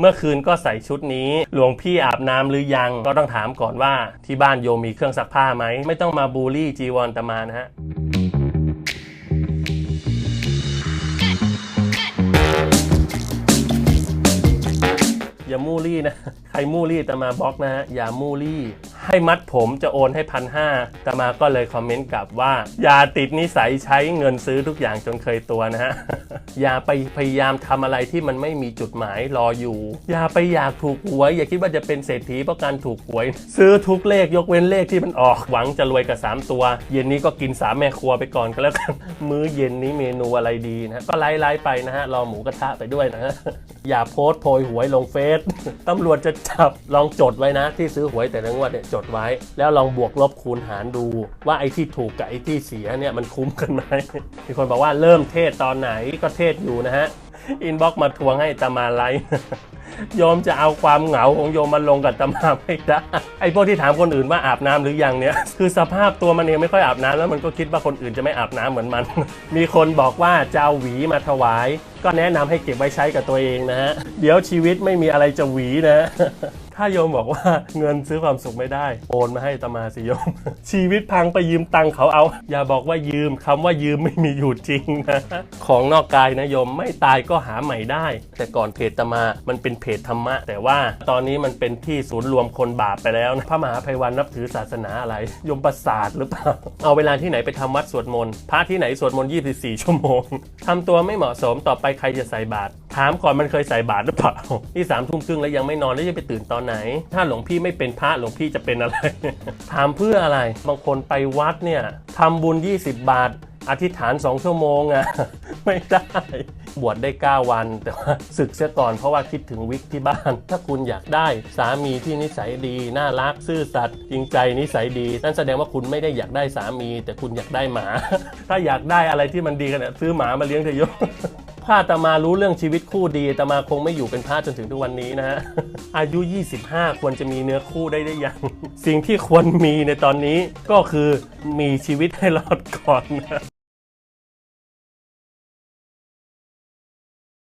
เมื่อคืนก็ใส่ชุดนี้ หลวงพี่อาบน้ำหรือยัง ก็ต้องถามก่อนว่าที่บ้านโยมมีเครื่องซักผ้าไหม ไม่ต้องมาบูลลี่จีวรตมานะฮะอย่ามูลี่นะ ใครมูลี่ตมาบล็อกนะฮะ อย่ามูลี่ ให้มัดผมจะโอนให้พันห้าตมาก็เลยคอมเมนต์กลับว่า อย่าติดนิสัยใช้เงินซื้อทุกอย่างจนเคยตัวนะฮะ อย่าไปพยายามทำอะไรที่มันไม่มีจุดหมายรออยู่ อย่าไปอยากถูกหวย อย่าคิดว่าจะเป็นเศรษฐีเพราะการถูกหวย ซื้อทุกเลขยกเว้นเลขที่มันออกหวังจะรวยกับ 3 ตัว เย็นนี้ก็กินสามแม่ครัวไปก่อนก็แล้วกันมื้อเย็นนี้เมนูอะไรดีนะฮะก็ไล่ๆไปนะฮะรอหมูกระทะไปด้วยนะฮะอย่าโพสต์โพยหวยลงเฟซตำรวจจะจับลองจดไว้นะ ที่ซื้อหวยแต่ละงวดเนี่ยจดไว้ แล้วลองบวกลบคูณหารดู ว่าไอ้ที่ถูกกับไอ้ที่เสียเนี่ยมันคุ้มกันไหมมีคนบอกว่าเริ่มเทศตอนไหนก็เทศอยู่นะฮะอินบ็อกมาทวงให้ตามาไลโยมจะเอาความเหงาของโยมมาลงกับตามาไม่ได้ไอ้พวกที่ถามคนอื่นว่าอาบน้ำหรือยังเนี่ยคือสภาพตัวมันเองไม่ค่อยอาบน้ำแล้วมันก็คิดว่าคนอื่นจะไม่อาบน้ำเหมือนมัน มีคนบอกว่าจะเอาหวีมาถวาย ก็แนะนำให้เก็บไว้ใช้กับตัวเองนะฮะเดี๋ยวชีวิตไม่มีอะไรจะหวีนะ ถ้าโยมบอกว่าเงินซื้อความสุขไม่ได้ โอนมาให้ตมาสิโยม ชีวิตพังไปยืมตังเขาเอา อย่าบอกว่ายืมคำว่ายืมไม่มีอยู่จริงนะ ของนอกกายนะโยมไม่ตายก็หาใหม่ได้ แต่ก่อนเพจตมามันเป็นเพจธรรมะ แต่ว่าตอนนี้มันเป็นที่ศูนย์รวมคนบาปไปแล้วนะพระมหาภัยวันนับถือศาสนาอะไรโยมประสาทหรือเปล่าเอาเวลาที่ไหนไปทำวัดสวดมนต์พระที่ไหนสวดมนต์24 ชั่วโมงทำตัวไม่เหมาะสมต่อไปใครจะใส่บาตร ถามก่อนมันเคยใส่บาตรหรือเปล่านี่สามทุ่มครึ่งแล้วยังไม่นอนแล้วจะไปตื่นตอนไหน ถ้าหลวงพี่ไม่เป็นพระหลวงพี่จะเป็นอะไร ถามเพื่ออะไร บางคนไปวัดเนี่ยทำบุญ 20 บาท อธิษฐาน2ชั่วโมงอะไม่ได้ บวชได้ 9 วันแต่ว่าศึกเสียก่อนเพราะว่าคิดถึงวิกที่บ้าน ถ้าคุณอยากได้สามีที่นิสัยดี น่ารักซื่อสัตย์จริงใจนิสัยดี นั่นแสดงว่าคุณไม่ได้อยากได้สามี แต่คุณอยากได้หมา ถ้าอยากได้อะไรที่มันดีกันเนี่ยซื้อหมามาเลี้ยงเถอะโยม ถ้าตาตมารู้เรื่องชีวิตคู่ดีตาตมาคงไม่อยู่เป็นพระจนถึงทุกวันนี้นะฮะ อายุ 25 ควรจะมีเนื้อคู่ได้ได้ยัง สิ่งที่ควรมีในตอนนี้ก็คือมีชีวิตให้รอดก่อนนะ